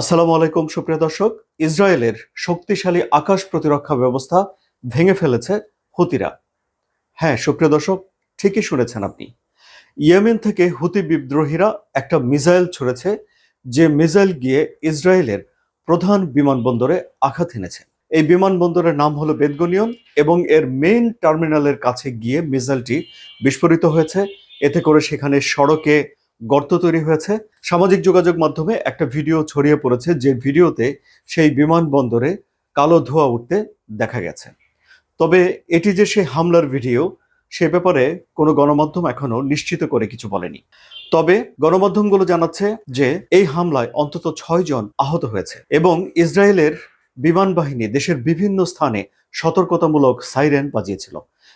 আসসালামু আলাইকুম, সুপ্রিয় দর্শক। ইসরায়েলের শক্তিশালী আকাশ প্রতিরক্ষা ব্যবস্থা ভেঙে ফেলেছে হুতিরা। হ্যাঁ সুপ্রিয় দর্শক, ঠিকই শুনেছেন আপনি। ইয়েমেন থেকে হুতি বিদ্রোহীরা একটা মিসাইল ছুড়েছে, যে মিসাইল গিয়ে ইসরায়েলের প্রধান বিমানবন্দরে আঘাত এনেছে। এই বিমানবন্দরের নাম হলো বেদগনিয়ন এবং এর মেইন টার্মিনালের কাছে গিয়ে মিসাইলটি বিস্ফোরিত হয়েছে। এতে করে সেখানে সড়কে গর্ত তৈরি হয়েছে। সামাজিক যোগাযোগ মাধ্যমে একটা ভিডিও ছড়িয়ে পড়েছে যে ভিডিওতে সেই বিমানবন্দরে কালো ধোঁয়া উঠতে দেখা গেছে। তবে এটি যে সেই হামলার ভিডিও, সে ব্যাপারে কোনো গণমাধ্যম এখনও নিশ্চিত করে কিছু বলেনি। তবে গণমাধ্যমগুলো জানাচ্ছে যে এই হামলায় অন্তত ছয় জন আহত হয়েছে এবং ইসরায়েলের বিমান বাহিনী দেশের বিভিন্ন স্থানে সতর্কতামূলক সাইরেন বাজিয়েছিল।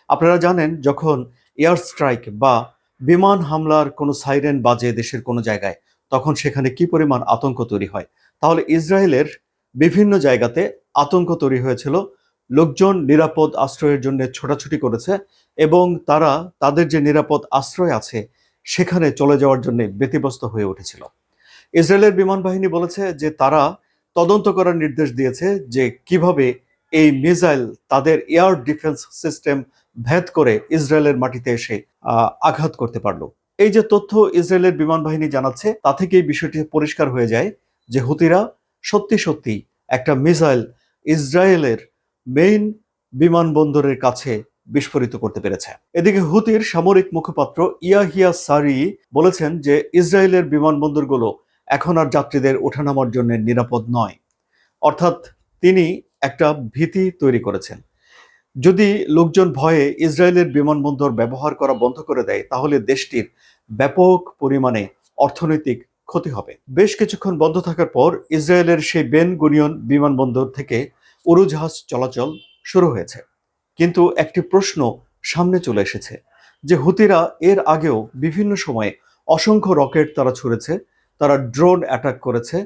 আপনারা জানেন, যখন এয়ার স্ট্রাইক বা বিমান হামলার কোনো সাইরেন বাজে দেশের কোনো জায়গায়, তখন সেখানে কি পরিমাণ আতঙ্ক তৈরি হয়? তাহলে ইসরায়েলের বিভিন্ন জায়গাতে আতঙ্ক তৈরি হয়েছিল, লোকজন নিরাপদ আশ্রয়ের জন্য ছোটাছুটি করেছে এবং তারা তাদের যে নিরাপদ আশ্রয় আছে, সেখানে চলে যাওয়ার জন্য ব্যতিব্যস্ত হয়ে উঠেছিল। ইসরায়েলের বিমান বাহিনী বলেছে যে তারা তদন্ত করার নির্দেশ দিয়েছে যে কীভাবে এই মিসাইল তাদের এয়ার ডিফেন্স সিস্টেম ভেদ করে ইসরায়েলের মাটিতে এসে আঘাত করতে পারল। এই যে তথ্য ইসরায়েলের বিমান বাহিনী জানাচ্ছে, তা থেকে এই বিষয়টি পরিষ্কার হয়ে যায় যে হুতিরা সত্যি সত্যি একটা মিসাইল ইসরায়েলের মেইন বিমানবন্দরের কাছে বিস্ফোরিত করতে পেরেছে। এদিকে হুতির সামরিক মুখপাত্র ইয়াহিয়া সারি বলেছেন যে ইসরায়েলের বিমানবন্দরগুলো এখন আর যাত্রীদের ওঠানামার জন্য নিরাপদ নয়। অর্থাৎ তিনি একটা ভীতি তৈরি করেছেন। যদি লোকজন ভয়ে ইসরায়েলের বিমানবন্দর ব্যবহার করা বন্ধ করে দেয়, তাহলে দেশটির ব্যাপক পরিমাণে অর্থনৈতিক ক্ষতি হবে। বেশ কিছুক্ষণ বন্ধ থাকার পর ইসরায়েলের সেই বেন গুনিয়ন বিমানবন্দর থেকে উড়োজাহাজ চলাচল শুরু হয়েছে। কিন্তু একটি প্রশ্ন সামনে চলে এসেছে, যে হুতিরা এর আগেও বিভিন্ন সময়ে অসংখ্য রকেট তারা ছুড়েছে, তারা ড্রোন অ্যাটাক করেছে,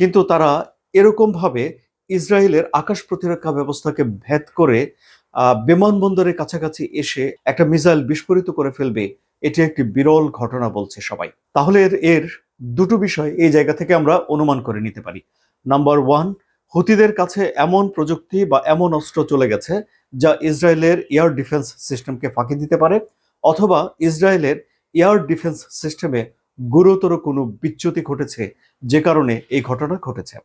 কিন্তু তারা এরকমভাবে ইসরায়েলের আকাশ প্রতিরক্ষা ব্যবস্থাকে ভেদ করে বিমানবন্দরের কাছাকাছি এসে একটা মিসাইল বিস্ফোরিত করে ফেলবে, এটি একটি বিরল ঘটনা বলছে সবাই। তাহলে এর দুটো বিষয় এই জায়গা থেকে আমরা অনুমান করে নিতে পারি। নাম্বার ওয়ান হুতিদের কাছে এমন প্রযুক্তি বা এমন অস্ত্র চলে গেছে যা ইসরায়েলের এয়ার ডিফেন্স সিস্টেমকে ফাঁকি দিতে পারে, অথবা ইসরায়েলের এয়ার ডিফেন্স সিস্টেমে গুরুতর কোনো বিচ্যুতি ঘটেছে যে কারণে এই ঘটনা ঘটেছে।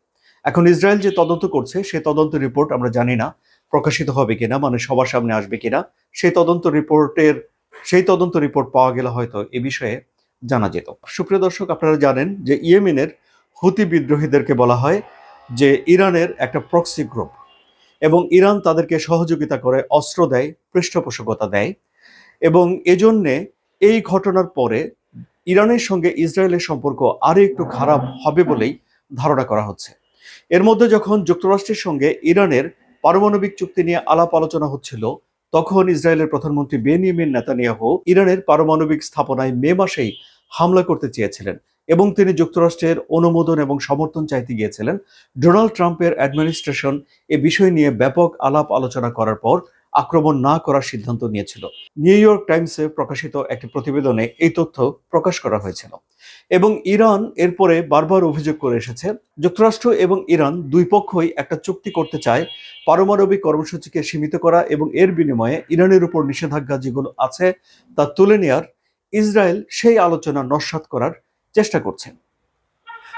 এখন ইসরায়েল যে তদন্ত করছে সেই তদন্ত রিপোর্ট আমরা জানি না। প্রকাশিত হবে কিনা মানে সবার সামনে আসবে কিনা, সেই তদন্ত রিপোর্টের, সেই তদন্ত রিপোর্ট পাওয়া গেলে হয়তো এ বিষয়ে জানা যেত। সুপ্রিয় দর্শক, আপনারা জানেন যে ইয়েমেনের হুতি বিদ্রোহীদেরকে বলা হয় যে ইরানের একটা প্রক্সি গ্রুপ এবং ইরান তাদেরকে সহযোগিতা করে অস্ত্র দেয়, পৃষ্ঠপোষকতা দেয় এবং এজন্যে এই ঘটনার পরে ইরানের সঙ্গে ইসরায়েলের সম্পর্ক আরও একটু খারাপ হবে বলেই ধারণা করা হচ্ছে। এর মধ্যে যখন যুক্তরাষ্ট্রের সঙ্গে ইরানের পারমাণবিক চুক্তি নিয়ে আলাপ আলোচনা হচ্ছিল, তখন ইসরায়েলের প্রধানমন্ত্রী বেনিয়ামিন নেতানিয়াহু ইরানের পারমাণবিক স্থাপনায় মে মাসেই হামলা করতে চেয়েছিলেন এবং তিনি যুক্তরাষ্ট্রের অনুমোদন এবং সমর্থন চাইতে গিয়েছিলেন। ডোনাল্ড ট্রাম্পের অ্যাডমিনিস্ট্রেশন এ বিষয় নিয়ে ব্যাপক আলাপ আলোচনা করার পর আক্রমণ না করার সিদ্ধান্ত নিয়েছিল। নিউ ইয়র্ক টাইমসে প্রকাশিত একটি প্রতিবেদনে এই তথ্য প্রকাশ করা হয়েছিল। এবং ইরান এরপরে বারবার অভিযোগ করে এসেছে, যুক্তরাষ্ট্র এবং ইরান দুই পক্ষই একটা চুক্তি করতে চায় পারমাণবিক কর্মসূচিকে সীমিত করা এবং এর বিনিময়ে ইরানের উপর নিষেধাজ্ঞা যেগুলো আছে তা তুলে নেয়ার ইসরায়েল সেই আলোচনা নস্যাৎ করার চেষ্টা করছে।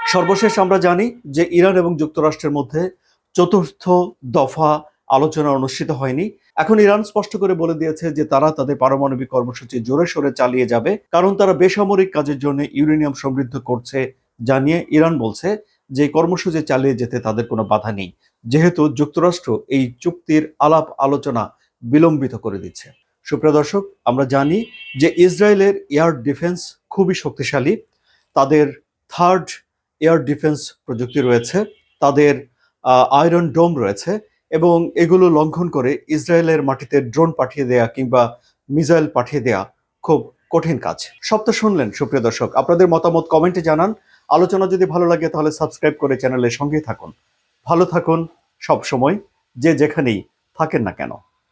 সর্বশেষ আমরা জানি যে ইরান এবং যুক্তরাষ্ট্রের মধ্যে চতুর্থ দফা আলোচনা অনুষ্ঠিত হয়নি। এখন ইরান স্পষ্ট করে বলে দিয়েছে যে তারা তাদের পারমাণবিক কর্মসূচি জোরে সোরে চালিয়ে যাবে, কারণ তারা বেসামরিক কাজের জন্য ইউরেনিয়াম সমৃদ্ধ করছে জানিয়ে ইরান বলছে যে কর্মসূচি চালিয়ে যেতে তাদের কোনো বাধা নেই। যেহেতু যুক্তরাষ্ট্র এই চুক্তির আলাপ আলোচনা বিলম্বিত করে দিচ্ছে। সুপ্রিয় দর্শক, আমরা জানি যে ইসরায়েলের এয়ার ডিফেন্স খুবই শক্তিশালী, তাদের থার্ড এয়ার ডিফেন্স প্রযুক্তি রয়েছে, তাদের আয়রন ডোম রয়েছে এবং এগুলো লঙ্ঘন করে ইসরায়েলের মাটিতে ড্রোন পাঠিয়ে দেয়া কিংবা মিসাইল পাঠিয়ে দেয়া খুব কঠিন কাজ। সব তো শুনলেন, সুপ্রিয় দর্শক। আপনাদের মতামত কমেন্টে জানান। আলোচনা যদি ভালো লাগে তাহলে সাবস্ক্রাইব করে চ্যানেলের সঙ্গেই থাকুন। ভালো থাকুন সব সময়, যে যেখানেই থাকেন না কেন।